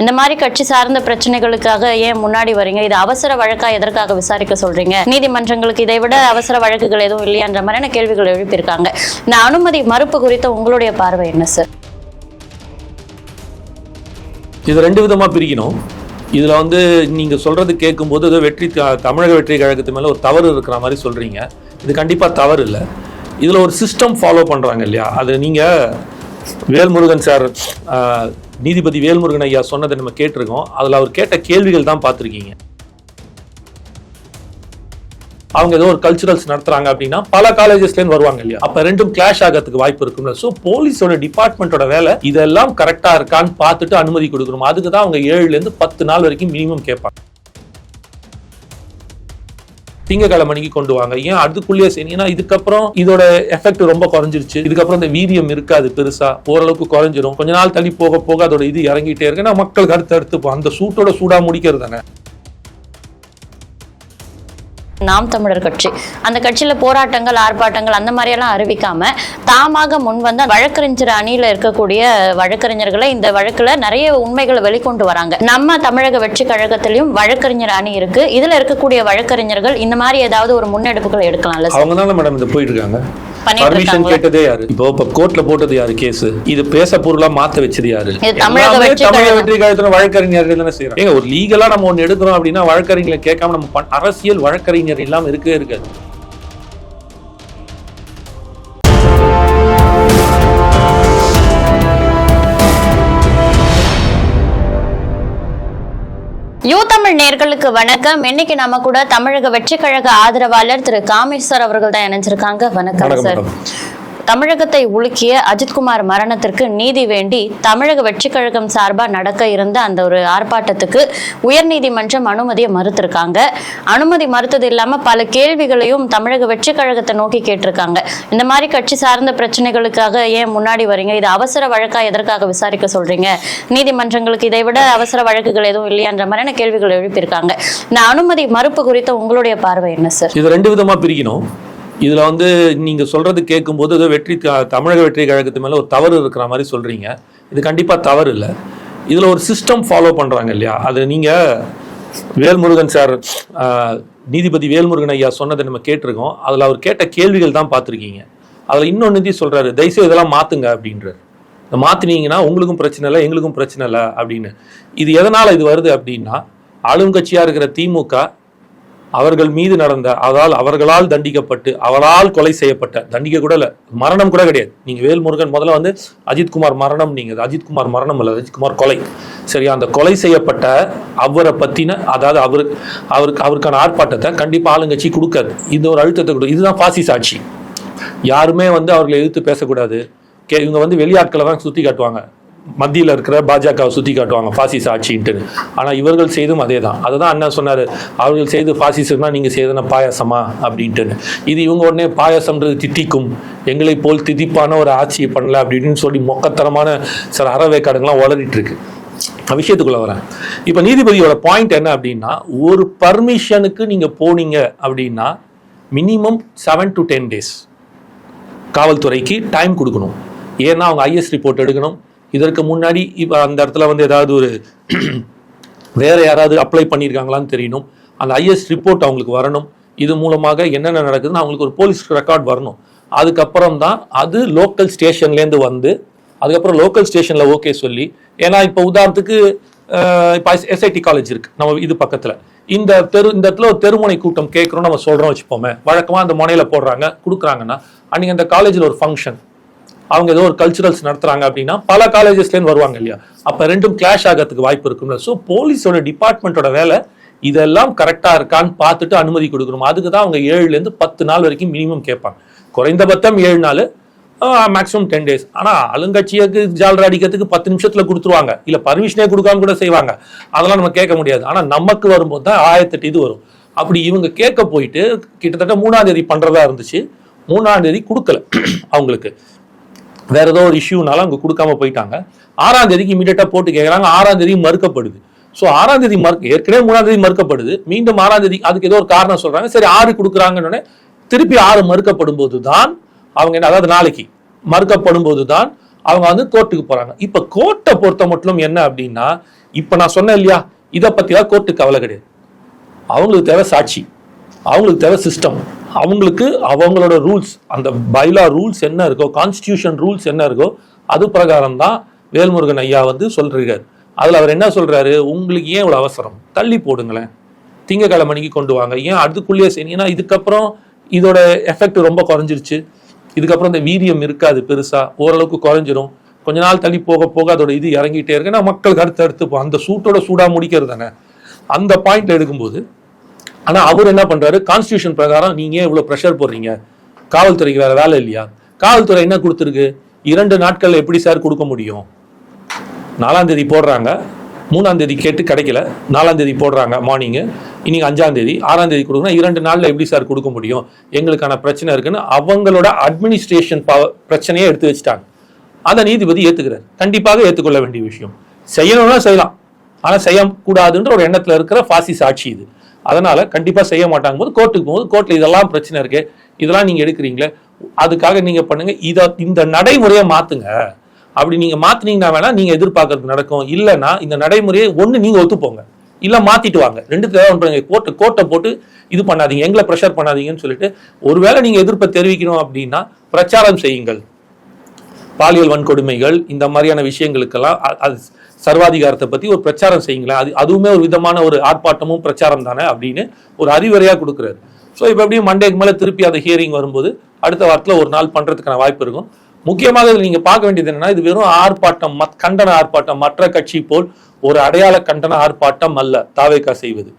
இந்த மாதிரி கட்சி சார்ந்த பிரச்சனைகளுக்காக ஏன் முன்னாடி வரீங்க? இது அவசர வழக்கா எதற்காக விசாரிக்க சொல்றீங்க? நீதிமன்றங்களுக்கு இதை விட அவசர வழக்குகள் எதுவும் இல்லையான்ற மாதிரியான கேள்விகள் எழுப்பியிருக்காங்க. இந்த அனுமதி மறுப்பு குறித்த உங்களுடைய பார்வை என்ன சார் இது ரெண்டு விதமா பிரிக்கணும். இதில் வந்து நீங்கள் சொல்கிறது கேட்கும்போது ஏதோ வெற்றி தமிழக வெற்றி கழகத்து மேலே ஒரு தவறு இருக்கிற மாதிரி சொல்கிறீங்க இது கண்டிப்பாக தவறு இல்லை. இதில் ஒரு சிஸ்டம் ஃபாலோ பண்ணுறாங்க இல்லையா? அது நீங்கள் வேல்முருகன் சார் நீதிபதி வேல்முருகன் ஐயா சொன்னதை நம்ம கேட்டிருக்கோம். அதுல அவர் கேட்ட கேள்விகள் தான் பார்த்துருக்கீங்க. அவங்க ஏதோ ஒரு கல்ச்சுரல்ஸ் நடத்துறாங்க அப்படின்னா பல காலேஜஸ்லேருந்து வருவாங்க இல்லையா? அப்ப ரெண்டும் கிளாஷ் ஆகிறதுக்கு வாய்ப்பு இருக்கும்ல. ஸோ போலீஸோட டிபார்ட்மெண்ட்டோட வேலை இதெல்லாம் கரெக்டா இருக்கான்னு பார்த்துட்டு அனுமதி கொடுக்கணும். அதுக்கு தான் அவங்க ஏழுல இருந்து பத்து நாள் வரைக்கும் மினிமம் கேட்பாங்க. திங்கக்கிழமை மணிக்கு கொண்டு வாங்க. ஏன்? அதுக்குள்ளேயே சரி. ஏன்னா இதுக்கப்புறம் இதோட எஃபெக்ட் ரொம்ப குறைஞ்சிருச்சு. இதுக்கப்புறம் இந்த வீரியம் இருக்காது பெருசா. ஓரளவுக்கு குறைஞ்சிரும். கொஞ்ச நாள் தள்ளி போக போக அதோட இது இறங்கிட்டே இருக்கு. மக்கள் மக்களுக்கு அடுத்து அடுத்து அந்த சூட்டோட சூடா முடிக்கிறது தானே. நாம் தமிழர் கட்சி. அந்த கட்சியில போராட்டங்கள் ஆர்ப்பாட்டங்கள் அந்த மாதிரி எல்லாம் அறிவிக்காம தாமாக முன்வந்த வழக்கறிஞர் அணியில இருக்கக்கூடிய வழக்கறிஞர்களை இந்த வழக்குல நிறைய உண்மைகளை வெளிக்கொண்டு வராங்க. நம்ம தமிழக வெற்றி கழகத்திலயும் வழக்கறிஞர் அணி இருக்கு. இதுல இருக்கக்கூடிய வழக்கறிஞர்கள் இந்த மாதிரி ஏதாவது ஒரு முன்னெடுப்புகளை எடுக்கலாம்ல அவங்க மேடம் போயிட்டு இருக்காங்க? பர்மிஷன்? கேட்டதே யாரு? இப்போ இப்ப கோர்ட்ல போட்டது யாரு? கேஸ். இது பேச பொருளா மாத்த வச்சது யாரு? தமிழக வெற்றி கழகத்துல வழக்கறிஞர்கள் தானே செய்யறாங்க ஏங்க ஒரு லீகலா நம்ம ஒண்ணு எடுக்கிறோம் அப்படின்னா வழக்கறிஞர்களை கேட்காம நம்ம அரசியல் வழக்கறிஞர் இல்லாம இருக்கவே இருக்காது. தமிழ் நேர்களுக்கு வணக்கம். இன்னைக்கு நம்ம கூட தமிழக வெற்றி கழக ஆதரவாளர் திரு காமேஸ்வர் அவர்கள் தான் இணைஞ்சிருக்காங்க. வணக்கம் சார். தமிழகத்தை உலுக்கிய அஜித்குமார் மரணத்திற்கு நீதி வேண்டி தமிழக வெற்றி கழகம் சார்பா நடக்க இருந்த அந்த ஒரு ஆர்ப்பாட்டத்துக்கு உயர்நீதிமன்றம் அனுமதியை மறுத்திருக்காங்க. அனுமதி மறுத்தது இல்லாம பல கேள்விகளையும் தமிழக வெற்றி கழகத்தை நோக்கி கேட்டிருக்காங்க. இந்த மாதிரி கட்சி சார்ந்த பிரச்சனைகளுக்காக ஏன் முன்னாடி வரீங்க? இது அவசர வழக்கா எதற்காக விசாரிக்க சொல்றீங்க? நீதிமன்றங்களுக்கு இதை விட அவசர வழக்குகள் எதுவும் இல்லையான்ற மாதிரியான கேள்விகள் எழுப்பியிருக்காங்க. இந்த அனுமதி மறுப்பு குறித்த உங்களுடைய பார்வை என்ன சார்? இது ரெண்டு விதமா பிரிக்கணும். இதில் வந்து நீங்கள் சொல்றது கேட்கும்போது ஏதோ வெற்றி தமிழக வெற்றி கழகத்து மேலே ஒரு தவறு இருக்கிற மாதிரி சொல்றீங்க. இது கண்டிப்பாக தவறு இல்லை. இதில் ஒரு சிஸ்டம் ஃபாலோ பண்ணுறாங்க இல்லையா? அது நீங்கள் வேல்முருகன் சார் நீதிபதி வேல்முருகன் ஐயா சொன்னதை நம்ம கேட்டிருக்கோம். அதில் அவர் கேட்ட கேள்விகள் தான் பார்த்திருக்கீங்க. அதுல இன்னொன்னு சொல்கிறாரு தயவுசெய்து இதெல்லாம் மாற்றுங்க அப்படின்றார். இதை மாற்றினீங்கன்னா உங்களுக்கும் பிரச்சனை இல்லை எங்களுக்கும் பிரச்சனை இல்லை அப்படின்னு. இது எதனால் இது வருது அப்படின்னா ஆளுங்கட்சியாக இருக்கிற திமுக அவர்கள் மீது நடந்த அதால் அவர்களால் தண்டிக்கப்பட்டு அவரால் கொலை செய்யப்பட்ட தண்டிக்க கூட இல்லை மரணம் கூட கிடையாது. நீங்கள் வேல்முருகன் முதல்ல வந்து அஜித்குமார் மரணம் நீங்கள் அஜித்குமார் மரணம் இல்லை அஜித்குமார் கொலை. சரியா? அந்த கொலை செய்யப்பட்ட அவரை பற்றின அதாவது அவருக்கு அவருக்கு அவருக்கான ஆர்ப்பாட்டத்தை கண்டிப்பாக ஆளுங்கட்சி கொடுக்காது. இந்த ஒரு அழுத்தத்தை கொடு இதுதான் பாசி சாட்சி யாருமே வந்து அவர்களை எதிர்த்து பேசக்கூடாது. கே இவங்க வந்து வெளியாட்களை தான் சுற்றி காட்டுவாங்க. மத்தியில் இருக்கிற பாஜகவை சுற்றி காட்டுவாங்க பாசிச ஆட்சின்ட்டு. ஆனால் இவர்கள் செய்தும் அதே தான் அதை தான் அண்ணா சொன்னார் அவர்கள் செய்து பாசிசம்னா நீங்கள் செய்தன பாயாசமா? அப்படின்ட்டு இது இவங்க உடனே பாயாசம்ன்றது தித்திக்கும். எங்களை போல் திதிப்பான ஒரு ஆட்சியை பண்ணல அப்படின்னு சொல்லி மொக்கத்தரமான சில அறவேக்காடுங்களாம் வளரிட்டு இருக்கு நான் விஷயத்துக்குள்ள வரேன். இப்போ நீதிபதியோட பாயிண்ட் என்ன அப்படின்னா ஒரு பர்மிஷனுக்கு நீங்கள் போனீங்க அப்படின்னா minimum seven to ten days காவல்துறைக்கு டைம் கொடுக்கணும். ஏன்னா அவங்க ஐஎஸ் ரிப்போர்ட் எடுக்கணும். இதற்கு முன்னாடி இப்போ அந்த இடத்துல வந்து ஏதாவது ஒரு வேற யாராவது அப்ளை பண்ணியிருக்காங்களான்னு தெரியணும். அந்த ஐஎஸ் ரிப்போர்ட் அவங்களுக்கு வரணும். இது மூலமாக என்னென்ன நடக்குதுன்னு அவங்களுக்கு ஒரு போலீஸ் ரெக்கார்ட் வரணும். அதுக்கப்புறம் தான் அது லோக்கல் ஸ்டேஷன்லேருந்து வந்து அதுக்கப்புறம் லோக்கல் ஸ்டேஷனில் ஓகே சொல்லி ஏன்னா இப்போ உதாரணத்துக்கு இப்போ எஸ்ஐடி காலேஜ் இருக்குது நம்ம இது பக்கத்தில். இந்த தெரு இந்த இடத்துல ஒரு தெருமுனை கூட்டம் கேட்குறோம் நம்ம சொல்கிறோம் வச்சுப்போமே வழக்கமாக அந்த முனையில் போடுறாங்க கொடுக்குறாங்கன்னா அன்றைக்கி அந்த காலேஜில் ஒரு ஃபங்க்ஷன் அவங்க ஏதோ ஒரு கல்ச்சுரல்ஸ் நடத்துறாங்க அப்படின்னா பல காலேஜஸ்லேருந்து வருவாங்க இல்லையா? அப்போ ரெண்டும் கிளாஷ் ஆகிறதுக்கு வாய்ப்பு இருக்கும்ல. ஸோ போலீஸோட டிபார்ட்மெண்ட்டோட வேலை இதெல்லாம் கரெக்டாக இருக்கான்னு பார்த்துட்டு அனுமதி கொடுக்கணும். அதுக்கு தான் அவங்க ஏழுலேருந்து பத்து நாள் வரைக்கும் மினிமம் கேட்பாங்க. குறைந்தபட்சம் ஏழு நாள் மேக்ஸிமம் டென் டேஸ் ஆனால் அலுங்கட்சியக்கு ஜாலரை அடிக்கிறதுக்கு பத்து நிமிஷத்தில் கொடுத்துருவாங்க. இல்லை பர்மிஷனே கொடுக்காம கூட செய்வாங்க. அதெல்லாம் நம்ம கேட்க முடியாது. ஆனால் நமக்கு வரும்போது தான் ஆயிரத்தெட்டு இது வரும். அப்படி இவங்க கேட்க போயிட்டு கிட்டத்தட்ட மூணாம் தேதி பண்ணுறதா இருந்துச்சு. மூணாம் தேதி கொடுக்கல. அவங்களுக்கு. வேற ஏதோ ஒரு இஷ்யூனால அவங்க கொடுக்காம போயிட்டாங்க. ஆறாம் தேதிக்கு இமீடியட்டா போட்டு கேட்குறாங்க ஆறாம் தேதி மறுக்கப்படுது. ஸோ ஆறாம் தேதி மறுக்க ஏற்கனவே மூணாம் தேதி மறுக்கப்படுது. மீண்டும் ஆறாம் தேதி அதுக்கு ஏதோ ஒரு காரணம் சொல்றாங்க. சரி ஆறு கொடுக்குறாங்கன்னு உடனே திருப்பி ஆறு மறுக்கப்படும் போது தான் அவங்க என்ன அதாவது நாளைக்கு மறுக்கப்படும் போது தான் அவங்க வந்து கோர்ட்டுக்கு போறாங்க. இப்ப கோர்ட்டை பொறுத்த மட்டும் என்ன அப்படின்னா இப்ப நான் சொன்னேன் இல்லையா இதை பத்திலாம் கோர்ட்டுக்கு கவலை கிடையாது. அவங்களுக்கு தேவை சாட்சி. அவங்களுக்கு தேவை சிஸ்டம் அவங்களுக்கு அவங்களோட ரூல்ஸ் அந்த பைலா ரூல்ஸ் என்ன இருக்கோ கான்ஸ்டியூஷன் ரூல்ஸ் என்ன இருக்கோ அது பிரகாரம் தான் வேல்முருகன் ஐயா வந்து சொல்றாரு. அதில் அவர் என்ன சொல்றாரு? உங்களுக்கு ஏன் இவ்வளோ அவசரம்? தள்ளி போடுங்களேன். திங்கக்கிழமை மணிக்கு கொண்டு வாங்க. ஏன் அதுக்குள்ளேயே செய்யணும்? ஏன்னா இதுக்கப்புறம் இதோட எஃபெக்ட் ரொம்ப குறைஞ்சிருச்சு. இதுக்கப்புறம் இந்த வீரியம் இருக்காது பெருசா. ஓரளவுக்கு குறைஞ்சிரும். கொஞ்ச நாள் தள்ளி போக போக அதோட இது இறங்கிட்டே இருக்கு. மக்கள் மக்களுக்கு அடுத்து போ- அந்த சூட்டோட சூடா முடிக்கிறது தானே. அந்த பாயிண்ட்ல எடுக்கும்போது ஆனால் அவர் என்ன பண்ணுறாரு கான்ஸ்டியூஷன் பிரகாரம் நீங்கள் இவ்வளோ ப்ரெஷர் போடுறீங்க? காவல்துறைக்கு வேறு வேலை இல்லையா? காவல்துறை என்ன கொடுத்துருக்கு? இரண்டு நாட்களில் எப்படி சார் கொடுக்க முடியும்? நாலாம் தேதி போடுறாங்க. மூணாம் தேதி கேட்டு கிடைக்கல. நாலாம் தேதி போடுறாங்க மார்னிங்கு இன்னைக்கு அஞ்சாம் தேதி ஆறாம் தேதி கொடுக்கணும் இரண்டு நாளில் எப்படி சார் கொடுக்க முடியும்? எங்களுக்கான பிரச்சனை இருக்குன்னு அவங்களோட அட்மினிஸ்ட்ரேஷன் பிரச்சனையை எடுத்து வச்சுட்டாங்க. அதை நீதிபதி ஏற்றுக்கிறார் கண்டிப்பாக ஏற்றுக்கொள்ள வேண்டிய விஷயம். செய்யணும்னா செய்யலாம். ஆனால் செய்யக்கூடாதுன்ற ஒரு எண்ணத்தில் இருக்கிற ஃபாசி சாட்சி இது. அதனால கண்டிப்பா செய்ய மாட்டாங்க போது கோர்ட்டுக்கு போகும்போது கோர்ட்ல இதெல்லாம் பிரச்சனை இருக்கு. இதெல்லாம் நீங்க எடுக்கிறீங்களே. அதுக்காக நீங்க பண்ணுங்க. இதை இந்த நடைமுறையை மாத்துங்க. அப்படி நீங்க மாத்துனீங்கன்னா வேணா நீங்க எதிர்பார்க்கறது நடக்கும். இல்லைன்னா இந்த நடைமுறையை ஒண்ணு நீங்க ஒத்துப்போங்க. இல்ல மாத்திட்டு வாங்க. ரெண்டு தேவை பண்ணுங்க. கோர்ட்டை கோர்ட்டை போட்டு இது பண்ணாதீங்க. எங்களை ப்ரெஷர் பண்ணாதீங்கன்னு சொல்லிட்டு ஒருவேளை நீங்க எதிர்ப்பை தெரிவிக்கணும் அப்படின்னா பிரச்சாரம் செய்யுங்கள். பாலியல் வன்கொடுமைகள் இந்த மாதிரியான விஷயங்களுக்கெல்லாம் அது சர்வாதிகாரத்தை பற்றி ஒரு பிரச்சாரம் செய்யுங்களேன். அது அதுவுமே ஒரு விதமான ஒரு ஆர்ப்பாட்டமும் பிரச்சாரம் தானே அப்படின்னு ஒரு அறிவுரையாக கொடுக்குறாரு. ஸோ இப்போ எப்படியும் மண்டேக்கு மேலே திருப்பி அந்த ஹியரிங் வரும்போது அடுத்த வாரத்தில் ஒரு நாள் பண்ணுறதுக்கான வாய்ப்பு இருக்கும். முக்கியமாக இதில் நீங்கள் பார்க்க வேண்டியது என்னன்னா இது வெறும் ஆர்ப்பாட்டம் மத் கண்டன ஆர்ப்பாட்டம் மற்ற கட்சி போல் ஒரு அடையாள கண்டன ஆர்ப்பாட்டம் அல்ல தாவேக்கா செய்வது.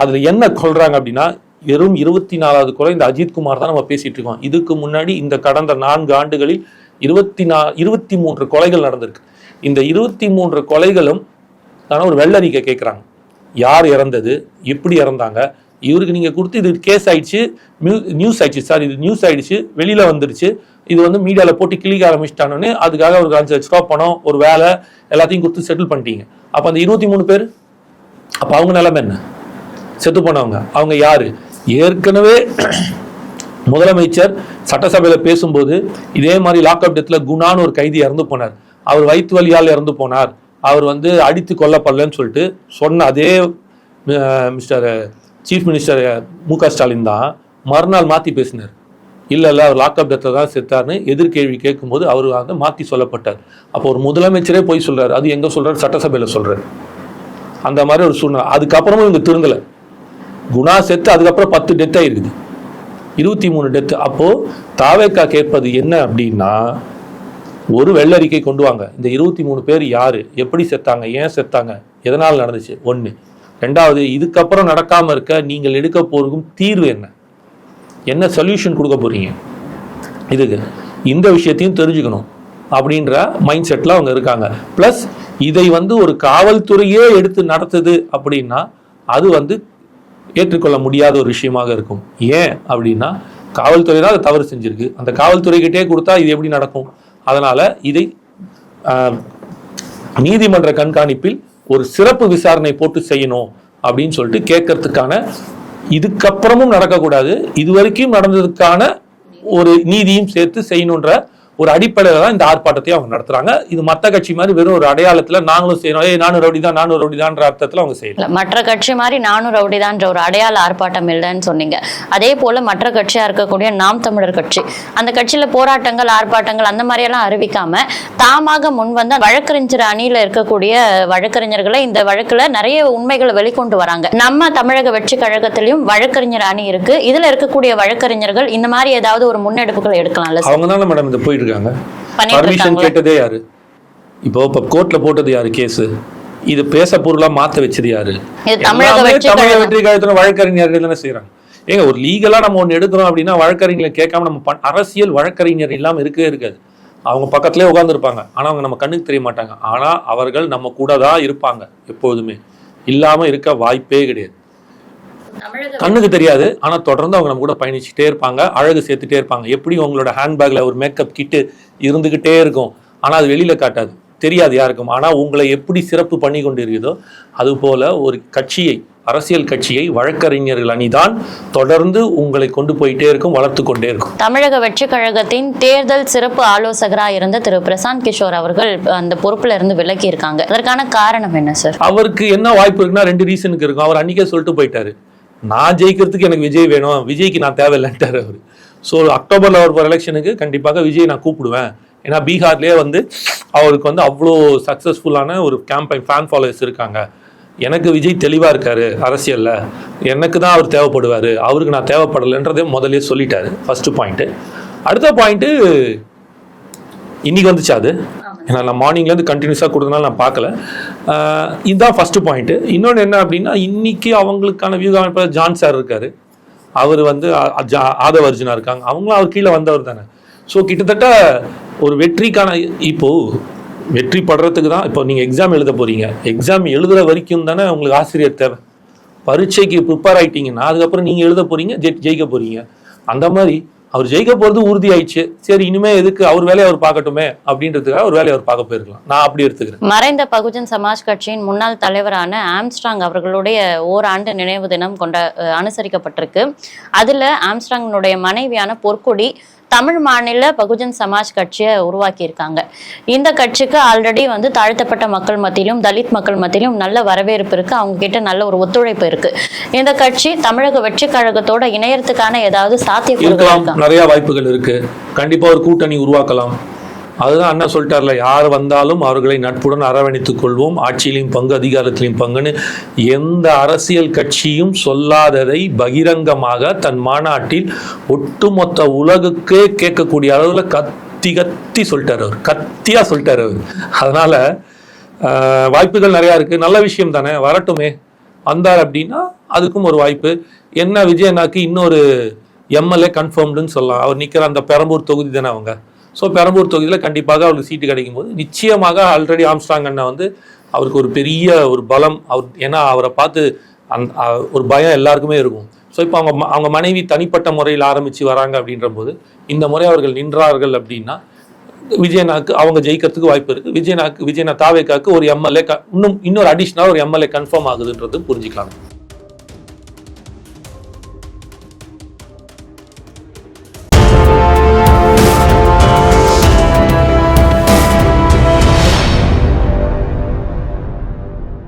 அதில் என்ன சொல்கிறாங்க அப்படின்னா வெறும் இருபத்தி நாலாவது கொலை இந்த அஜித்குமார் தான் நம்ம பேசிட்டு இருக்கோம். இதுக்கு முன்னாடி இந்த கடந்த நான்கு ஆண்டுகளில் இருபத்தி நா இருபத்தி மூன்று கொலைகள் நடந்திருக்கு. இந்த இருபத்தி மூன்று கொலைகளும் ஆனா ஒரு வெள்ளறிக்கை கேட்குறாங்க. யார் இறந்தது? எப்படி இறந்தாங்க? இவருக்கு நீங்கள் கொடுத்து இது கேஸ் ஆயிடுச்சு நியூஸ் ஆயிடுச்சு சார் இது நியூஸ் ஆயிடுச்சு வெளியில வந்துடுச்சு இது வந்து மீடியாவில் போட்டு கிளிக்க ஆரம்பிச்சிட்டானோன்னு அதுக்காக ஒரு அஞ்சு லட்ச ரூபா பணம் ஒரு வேலை எல்லாத்தையும் கொடுத்து செட்டில் பண்ணிட்டீங்க. அப்போ அந்த இருபத்தி மூணு பேர்? அப்போ அவங்க நிலைமை என்ன? செத்து போனவங்க. அவங்க யாரு? ஏற்கனவே முதலமைச்சர் சட்டசபையில் பேசும்போது இதே மாதிரி லாக்அப் டெத்தில் குணான்னு ஒரு கைதி இறந்து போனார். அவர் வயிற்று வலியால் இறந்து போனார். அவர் வந்து அடித்து கொல்லப்படலன்னு சொல்லிட்டு சொன்ன அதே மிஸ்டர் சீஃப் மினிஸ்டர் மு க ஸ்டாலின் தான் மறுநாள் மாற்றி பேசினார். இல்லை இல்லை அவர் லாக்அப் டெத்தில் தான் செத்தார்னு எதிர்கேள்வி கேட்கும்போது அவர் வந்து மாற்றி சொல்லப்பட்டார். அப்போ ஒரு முதலமைச்சரே போய் சொல்கிறார் அது எங்கே சொல்கிறார் சட்டசபையில் சொல்கிறார் அந்த மாதிரி ஒரு சூழ்நிலை. அதுக்கப்புறமும் இவங்க திருந்தலை. குணா செத்து அதுக்கப்புறம் பத்து டெத் ஆகிருக்குது இருபத்தி மூணு டெத் அப்போது தாவேக்கா கேட்பது என்ன அப்படின்னா ஒரு வெள்ளறிக்கை கொண்டு வாங்க. இந்த இருபத்தி மூணு பேர் யாரு? எப்படி செத்தாங்க? ஏன் செத்தாங்க? எதனால் நடந்துச்சு? ஒன்று ரெண்டாவது இதுக்கப்புறம் நடக்காமல் இருக்க நீங்கள் எடுக்க போகும் தீர்வு என்ன? என்ன சொல்யூஷன் கொடுக்க போறீங்க? இதுக்கு. இந்த விஷயத்தையும் தெரிஞ்சுக்கணும் அப்படின்ற மைண்ட் செட்டில் அவங்க இருக்காங்க. ப்ளஸ் இதை வந்து ஒரு காவல்துறையே எடுத்து நடத்துது அப்படின்னா அது வந்து ஏற்றுக்கொள்ள முடியாத ஒரு விஷயமாக இருக்கும். ஏன் அப்படின்னா காவல்துறை தான் அதை தவறு செஞ்சிருக்கு. அந்த காவல்துறைகிட்டே கொடுத்தா இது எப்படி நடக்கும்? அதனால் இதை நீதிமன்ற கண்காணிப்பில் ஒரு சிறப்பு விசாரணை போட்டு செய்யணும் அப்படின்னு சொல்லிட்டு கேட்கறதுக்கான இதுக்கப்புறமும் நடக்கக்கூடாது. இதுவரைக்கும் நடந்ததுக்கான ஒரு நீதியும் சேர்த்து செய்யணுன்ற ஒரு அடிப்படையில தான் இந்த ஆர்ப்பாட்டத்தை அவங்க நடத்துறாங்க. இது மத்த கட்சி மாதிரி வெறும் ஒரு அடையாளத்துல நாங்களும் செய்யணும். ஏய் நானும் ரவுடி தான் நானும் ரவுடி தான்ற அர்த்தத்துல அவங்க இல்ல மற்ற கட்சி மாதிரி நானும் ரவுடிதான்ற ஒரு அடையாள ஆர்ப்பாட்டம் இல்லைன்னு சொன்னீங்க. அதே போல மற்ற கட்சியா இருக்கக்கூடிய நாம் தமிழர் கட்சி அந்த கட்சியில போராட்டங்கள் ஆர்ப்பாட்டங்கள் அந்த மாதிரி எல்லாம் அறிவிக்காம தாமாக முன் வந்து வழக்கறிஞர் அணியில இருக்கக்கூடிய வழக்கறிஞர்களை இந்த வழக்குல நிறைய உண்மைகளை வெளிக்கொண்டு வராங்க. நம்ம தமிழக வெற்றி கழகத்திலயும் வழக்கறிஞர் அணி இருக்கு. இதுல இருக்கக்கூடிய வழக்கறிஞர்கள் இந்த மாதிரி ஏதாவது ஒரு முன்னெடுப்புகளை எடுக்கலாம்ல? அவங்க தானே மேடம் இதை போயிட்டு இருக்காங்க பர்மிஷன்? கேட்டதே யாரு? இப்போ இப்போ கோர்ட்ல போட்டது யாரு? கேஸ் இது பேச பொருளா மாத்த வச்சது யாரு? தமிழக வெற்றி கழகத்துல வழக்கறிஞர்கள் தானே செய்யறாங்க ஏங்க ஒரு லீகலா நம்ம ஒண்ணு எடுக்கிறோம் அப்படின்னா வழக்கறிஞர்களை கேட்காம நம்ம அரசியல் வழக்கறிஞர் இல்லாம இருக்கவே இருக்காது. அவங்க பக்கத்திலே உட்காந்துருப்பாங்க ஆனா அவங்க நம்ம கண்ணுக்கு தெரிய மாட்டாங்க. ஆனா அவர்கள் நம்ம கூட தான் இருப்பாங்க எப்பொழுதுமே இல்லாம இருக்க வாய்ப்பே கிடையாது. கண்ணுக்கு தெரியாது ஆனா தொடர்ந்து அவங்க நம்ம கூட பயணிச்சுட்டே இருப்பாங்க அழகு சேர்த்துட்டே இருப்பாங்க. எப்படி உங்களோட ஹேண்ட்பேக்ல ஒரு மேக்கப் கிட்டு இருந்துகிட்டே இருக்கும். ஆனா அது வெளியில காட்டாது. தெரியாது யாருக்கும். ஆனா உங்களை எப்படி சிறப்பு பண்ணி கொண்டு இருக்குதோ அது போல ஒரு கட்சியை அரசியல் கட்சியை வழக்கறிஞர்கள் அணிதான் தொடர்ந்து உங்களை கொண்டு போயிட்டே இருக்கும் வளர்த்து கொண்டே இருக்கும். தமிழக வெற்றி கழகத்தின் தேர்தல் சிறப்பு ஆலோசகராக இருந்த திரு பிரசாந்த் கிஷோர் அவர்கள் அந்த பொறுப்புல இருந்து விலகி இருக்காங்க. அதற்கான காரணம் என்ன சார் அவருக்கு என்ன வாய்ப்பு இருக்குன்னா ரெண்டு ரீசனுக்கு இருக்கும். அவர் அன்னைக்கே சொல்லிட்டு போயிட்டாரு. நான் ஜெயிக்கிறதுக்கு எனக்கு விஜய் வேணும். விஜய்க்கு நான் தேவையில்லைன்ட்டார் அவர். ஸோ அக்டோபரில் அவர் எலெக்ஷனுக்கு கண்டிப்பாக விஜய் நான் கூப்பிடுவேன். ஏன்னா பீகார்லேயே வந்து அவருக்கு வந்து அவ்வளோ சக்ஸஸ்ஃபுல்லான ஒரு கேம்பெயின் ஃபேன் ஃபாலோவர்ஸ் இருக்காங்க. எனக்கு விஜய் தெளிவாக இருக்கார் அரசியலில். எனக்கு தான் அவர் தேவைப்படுவார். அவருக்கு நான் தேவைப்படலைன்றதே முதலே சொல்லிட்டாரு. ஃபஸ்ட்டு பாயிண்ட்டு அடுத்த பாயிண்ட்டு இன்னைக்கு வந்துச்சு அது. ஏன்னா நான் மார்னிங்லேருந்து கண்டினியூஸாக கொடுத்தனால நான் பார்க்கல. இதுதான் ஃபர்ஸ்ட் பாயிண்ட்டு இன்னொன்று என்ன அப்படின்னா இன்றைக்கி அவங்களுக்கான வியூக அமைப்பில் ஜான் சார் இருக்கார். அவர் வந்து ஜா- ஆதவ அர்ஜுனா இருக்காங்க. அவங்களும் அவர் கீழே வந்தவர் தானே. ஸோ கிட்டத்தட்ட ஒரு வெற்றிக்கான இப்போ வெற்றி படுறதுக்கு தான் இப்போ நீங்கள் எக்ஸாம் எழுத போகிறீங்க எக்ஸாம் எழுதுகிற வரைக்கும் தானே உங்களுக்கு ஆசிரியர் தேவை. பரீட்சைக்கு ப்ரிப்பேர் ஆகிட்டீங்கன்னா அதுக்கப்புறம் நீங்கள் எழுத போகிறீங்க ஜெய் ஜெயிக்க போகிறீங்க அந்த மாதிரி அவர் ஜெயிக்க போகிறது உறுதி ஆயிடுச்சு சரி இனிமே எதுக்கு அவர் வேலையை அவர் பார்க்கட்டுமே அப்படின்றதுக்காக ஒரு வேலையை அவர் பார்க்க போயிருக்கலாம். நான் அப்படி எடுத்துக்கிறேன். மறைந்த பகுஜன் சமாஜ் கட்சியின் முன்னாள் தலைவரான ஆம்ஸ்ட்ராங் அவர்களுடைய ஓராண்டு நினைவு தினம் கொண்ட அனுசரிக்கப்பட்டிருக்கு. அதுல ஆம்ஸ்ட்ராங்கினுடைய மனைவியான பொற்கொடி தமிழ் மாநில பகுஜன் சமாஜ் கட்சியை உருவாக்கியிருக்காங்க. இந்த கட்சிக்கு ஆல்ரெடி வந்து தாழ்த்தப்பட்ட மக்கள் மத்தியிலும் தலித் மக்கள் மத்தியிலும் நல்ல வரவேற்பு இருக்கு. அவங்க கிட்ட நல்ல ஒரு ஒத்துழைப்பு இருக்கு. இந்த கட்சி தமிழக வெற்றி கழகத்தோட இணையறதுக்கான ஏதாவது இருக்கா? நிறைய வாய்ப்புகள் இருக்கு. கண்டிப்பா ஒரு கூட்டணி உருவாக்கலாம். அதுதான் அண்ணா சொல்லிட்டார்ல யார் வந்தாலும் அவர்களை நட்புடன் அரவணைத்துக் கொள்வோம். ஆட்சியிலையும் பங்கு அதிகாரத்திலையும் பங்குன்னு எந்த அரசியல் கட்சியும் சொல்லாததை பகிரங்கமாக தன் மாநாட்டில் ஒட்டுமொத்த உலகுக்கே கேட்கக்கூடிய அளவில் கத்தி கத்தி சொல்லிட்டார் அவர். கத்தியா சொல்லிட்டார் அவர். அதனால வாய்ப்புகள் நிறையா இருக்கு. நல்ல விஷயம் தானே வரட்டுமே. வந்தார் அப்படின்னா அதுக்கும் ஒரு வாய்ப்பு. என்ன விஜயனாக்கு இன்னொரு எம்எல்ஏ கன்ஃபார்ம்டுன்னு சொல்லலாம். அவர் நிற்கிற அந்த பெரம்பூர் தொகுதி தானே அவங்க. ஸோ பெரம்பூர் தொகுதியில் கண்டிப்பாக அவருக்கு சீட்டு கிடைக்கும் போது நிச்சயமாக ஆல்ரெடி ஆம்ஸ்டாங் அண்ணா வந்து அவருக்கு ஒரு பெரிய ஒரு பலம் அவர் ஏன்னா அவரை பார்த்து அந் ஒரு பயம் எல்லாருக்குமே இருக்கும். ஸோ இப்போ அவங்க ம- அவங்க மனைவி தனிப்பட்ட முறையில் ஆரம்பித்து வராங்க அப்படின்ற போது இந்த முறை அவர்கள் நின்றார்கள் அப்படின்னா விஜயனாக்கு அவங்க ஜெயிக்கிறதுக்கு வாய்ப்பு இருக்குது விஜயனாக்கு விஜயனா தாவேக்காக்கு ஒரு எம்எல்ஏ இன்னும் இன்னொரு அடிஷ்னலாக ஒரு எம்எல்ஏ கன்ஃபார்ம் ஆகுதுன்றது புரிஞ்சுக்கலாம்.